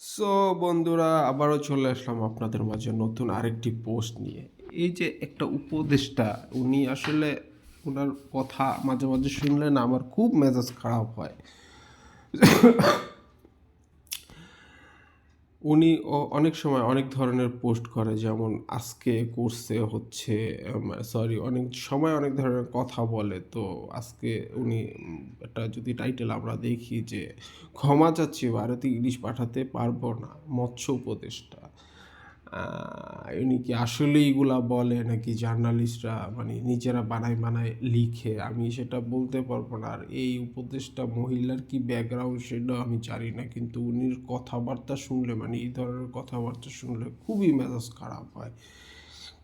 So বন্ধুরা, আবারও চলে আসলাম আপনাদের মাঝে নতুন আরেকটি পোস্ট নিয়ে। এই যে একটা উপদেষ্টা, উনি আসলে ওনার কথা মাঝে মাঝে শুনলে না, আমার খুব মেজাজ খারাপ হয়। উনি অনেক সময় অনেক ধরনের পোস্ট করে, যেমন আজকে কোর্সে হচ্ছে সরি অনেক সময় অনেক ধরনের কথা বলে। তো আজকে উনি একটা যদি টাইটেল আমরা দেখি যে, ক্ষমা চাচ্ছি, ভারতে ইলিশ পাঠাতে পারব না, মৎস্য উপদেষ্টা। উনি কি? আসলে এইগুলা বলে নাকি জার্নালিস্টরা মানে নিজেরা বানায় বানায় লিখে। আমি সেটা বলতে পারব না। আর এই উপদেশটা মহিলার কি ব্যাকগ্রাউন্ড সেটাও আমি জানি না, কিন্তু উনির কথাবার্তা শুনলে মানে এই ধরনের কথাবার্তা শুনলে খুবই মেজাজ খারাপ হয়।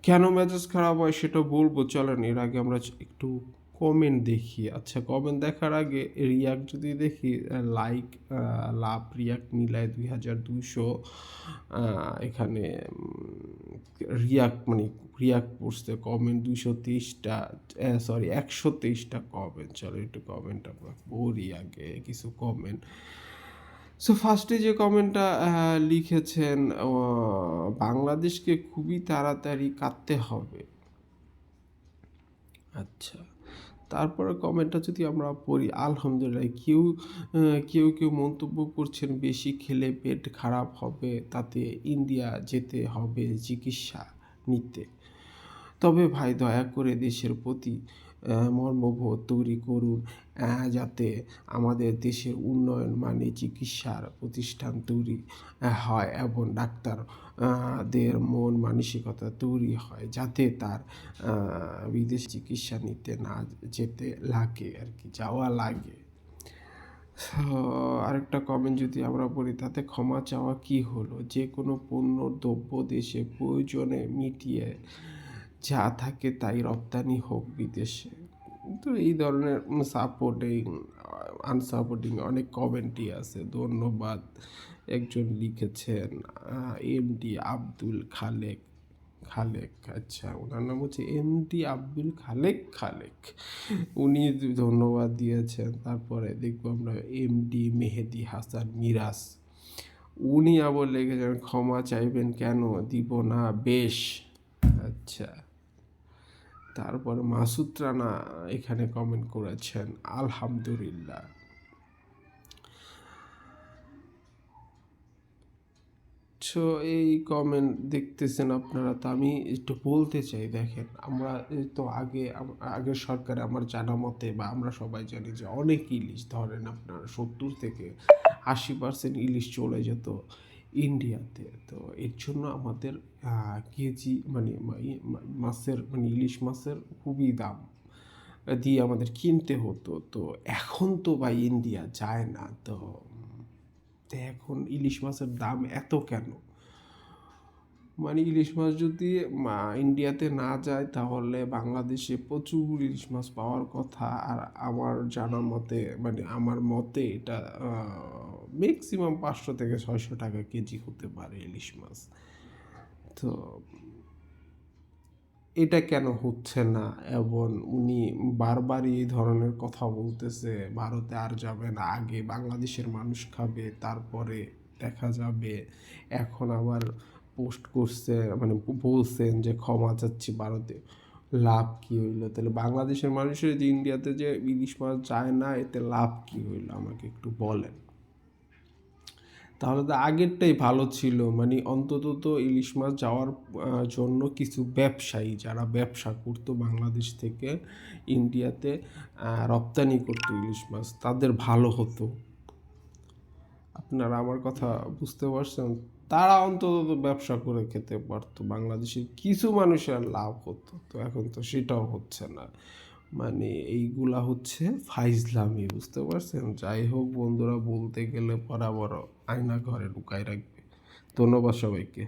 কেন মেজাজ খারাপ হয় সেটা বলব? চলেন, এর আগে আমরা একটু কমেন্ট দেখি। আচ্ছা কমেন্ট দেখার আগে রিয়াক্ট যদি দেখি লাইক লাভ রিয়াক্ট মিলায় দুই হাজার দুইশো এখানে রিয়াক্ট মানে রিয়াক্ট পড়ছে কমেন্ট দুইশো তেইশটা সরি একশো তেইশটা কমেন্ট চলো একটু কমেন্ট আমরা পড়ি আগে, কিছু কমেন্ট সো ফার্স্টে যে কমেন্টটা লিখেছেন বাংলাদেশকে খুবই তাড়াতাড়ি কাটতে হবে। আচ্ছা। তারপরে কমেন্টটা যদি আমরা পড়ি, আলহামদুলিল্লাহ, কেউ কেউ কেউ মন্তব্য করছেন, বেশি খেলে পেট খারাপ হবে, তাতে ইন্ডিয়া যেতে হবে চিকিৎসা নিতে। তবে ভাই, দয়া করে দেশের প্রতি মর্মবোধ তৈরি করুন যাতে আমাদের দেশের উন্নয়ন মানে চিকিৎসার প্রতিষ্ঠান তৈরি হয় এবং ডাক্তার দের মন মানসিকতা তৈরি হয় যাতে তার বিদেশ চিকিৎসা নিতে না যেতে লাগে আর কি, যাওয়া লাগে। আরেকটা কমেন্ট যদি আমরা বলি, তাতে ক্ষমা চাওয়া কি হলো? যে কোনো পণ্য দ্রব্য দেশে প্রয়োজনে মিটিয়ে যা থাকে তাই রপ্তানি হোক বিদেশে। তো এই ধরনের সাপোর্টিং আনসাপোর্টিং অনেক কমেন্টই আছে। ধন্যবাদ। একজন লিখেছেন এমডি আব্দুল খালেক খালেক আচ্ছা ওনার নাম হচ্ছে এমডি আব্দুল খালেক খালেক। উনি ধন্যবাদ দিয়েছেন। তারপরে দেখব আমরা এমডি মেহেদি হাসান মিরাজ। উনি আবার লিখেছেন, ক্ষমা চাইবেন কেন? দিব না, বেশ। আচ্ছা। তারপর মাসুদ রানা এখানে কমেন্ট করেছেন, আলহামদুলিল্লাহ। সো এই কমেন্ট দেখতেছেন আপনারা, তো আমি একটু বলতে চাই, দেখেন, আমরা তো আগে, আগের সরকারে আমার জানা মতে বা আমরা সবাই জানি যে অনেক ইলিশ, ধরেন আপনার সত্তর থেকে আশি পার্সেন্ট ইলিশ চলে যেত। ইন্ডিয়াতে তো এর জন্য আমাদের কেজি মানে মাছের মানে ইলিশ মাছের খুবই দাম দিয়ে আমাদের কিনতে হতো। তো এখন তো ভাই ইন্ডিয়া যায় না। তো এখন ইলিশ মাছের দাম এত কেন? মানে ইলিশ মাছ যদি ইন্ডিয়াতে না যায় তাহলে বাংলাদেশে প্রচুর ইলিশ মাছ পাওয়ার কথা। আর আমার জানা মতে মানে আমার মতে এটা ম্যাক্সিমাম পাঁচশো থেকে ছয়শো টাকা কেজি হতে পারে ইলিশ মাছ। তো এটা কেন হচ্ছে না? এবং উনি বারবারই এই ধরনের কথা বলতেছে, ভারতে আর যাবে না, আগে বাংলাদেশের মানুষ খাবে, তারপরে দেখা যাবে। এখন আবার পোস্ট করছে মানে বলছেন যে ক্ষমা চাচ্ছি ভারতে, লাভ কি হইল? তাহলে বাংলাদেশের মানুষের যে ইন্ডিয়াতে যে ইলিশ মাছ যায় না, এতে লাভ কি হইল? আমাকে একটু বলেন। তাহলে তো আগেরটাই ভালো ছিল। মানে অন্তত তো ইলিশ মাছ যাওয়ার জন্য কিছু ব্যবসায়ী যারা ব্যবসা করতো বাংলাদেশ থেকে ইন্ডিয়াতে রপ্তানি করতো ইলিশ মাছ, তাদের ভালো হতো। আপনারা আমার কথা বুঝতে পারছেন? তারা অন্তত ব্যবসা করে খেতে পারতো। বাংলাদেশের কিছু মানুষের লাভ হতো। তো এখন তো সেটাও হচ্ছে না। মানে এইগুলা হচ্ছে ফাইজলামি, বুঝতে পারছেন? যাই হোক বন্ধুরা, বলতে গেলে বরাবর আয়না ঘরে লুকায় রাখবে। ধন্যবাদ সবাইকে।